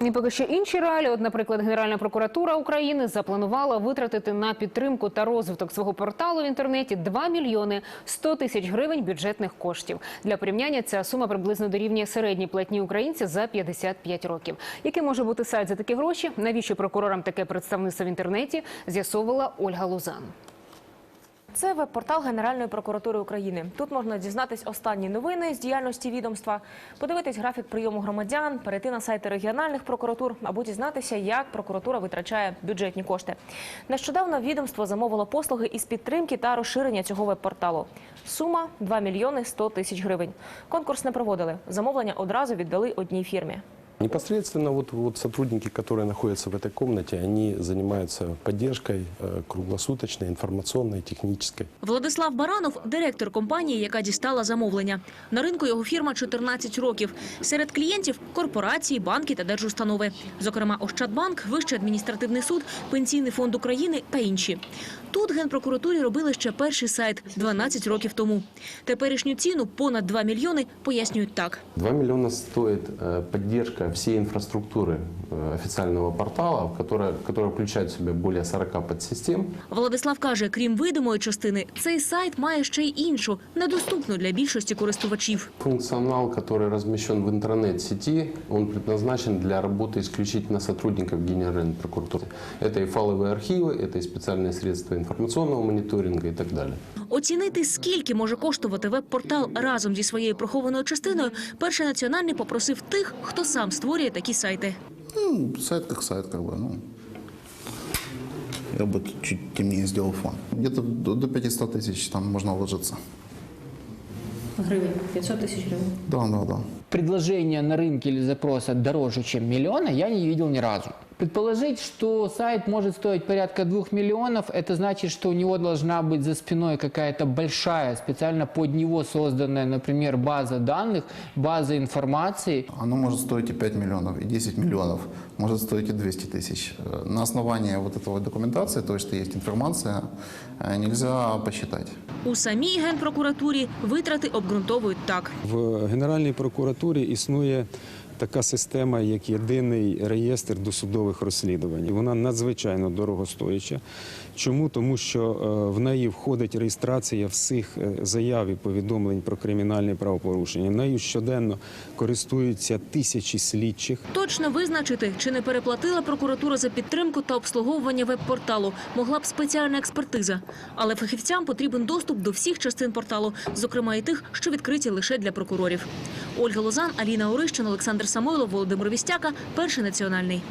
І поки що інші реалії, от, наприклад, Генеральна прокуратура України запланувала витратити на підтримку та розвиток свого порталу в інтернеті 2 мільйони 100 тисяч гривень бюджетних коштів. Для порівняння ця сума приблизно дорівнює середній платні українця за 55 років. Який може бути сайт за такі гроші? Навіщо прокурорам таке представництво в інтернеті? З'ясовувала Ольга Лузан. Це веб-портал Генеральної прокуратури України. Тут можна дізнатись останні новини з діяльності відомства, подивитись графік прийому громадян, перейти на сайти регіональних прокуратур або дізнатися, як прокуратура витрачає бюджетні кошти. Нещодавно відомство замовило послуги із підтримки та розширення цього веб-порталу. Сума 2 мільйони 100 тисяч гривень. Конкурс не проводили. Замовлення одразу віддали одній фірмі. Непосредственно вот, вот сотрудники, которые находятся в этой комнате, они занимаются поддержкой э, круглосуточной, информационной, технической. Владислав Баранов – директор компанії, яка дістала замовлення. На ринку його фірма 14 років. Серед клієнтів – корпорації, банки та держустанови. Зокрема, Ощадбанк, Вищий адміністративний суд, Пенсійний фонд України та інші. Тут Генпрокуратурі робили ще перший сайт 12 років тому. Теперішню ціну – понад 2 мільйони – пояснюють так. 2 миллиона стоит э, поддержка всей инфраструктуры э, официального портала, которая, которая включает в себя более 40 подсистем. Владислав каже, крім видимої частини, цей сайт має ще й іншу, недоступну для більшості користувачів. Функционал, который размещен в интернет-сети, он предназначен для работы исключительно сотрудников Генеральной прокуратуры. Это и файловые архивы, это и специальные средства информационного мониторинга и так далее. Оцінити, скільки може коштувати веб-портал разом зі своєю прихованою частиною, перший національний попросив тих, хто сам створює такі сайти. Ну, сайт как сайт, как бы, ну. Я бы чуть темнее сделал фон. Где-то до до 500 тысяч там можно вложиться. Гривень 500 тисяч гривень. Да, да, да. предложения на рынке или запроса дороже, чем миллиона, я не видел ни разу. Предположить, что сайт может стоить порядка двух миллионов, это значит, что у него должна быть за спиной какая-то большая, специально под него созданная, например, база данных, база информации. Оно может стоить и 5 миллионов, и 10 миллионов, может стоить и 200 тысяч. Э, На основании вот этого документации, то, что есть информация, э, нельзя посчитать. У самій генпрокуратурі витрати обґрунтовують так. В Генеральній прокуратурі існує така система, як єдиний реєстр досудових розслідувань. Вона надзвичайно дорогостояча. Чому? Тому що е, в неї входить реєстрація всіх е, заяв і повідомлень про кримінальні правопорушення. Нею щоденно користуються тисячі слідчих. Точно визначити, чи не переплатила прокуратура за підтримку та обслуговування веб-порталу, могла б спеціальна експертиза. Але фахівцям потрібен доступ до всіх частин порталу, зокрема і тих, що відкриті лише для прокурорів. Ольга Лозан, Аліна Орищин, Олександр Самойлов, Володимир Вістяка, перший національний.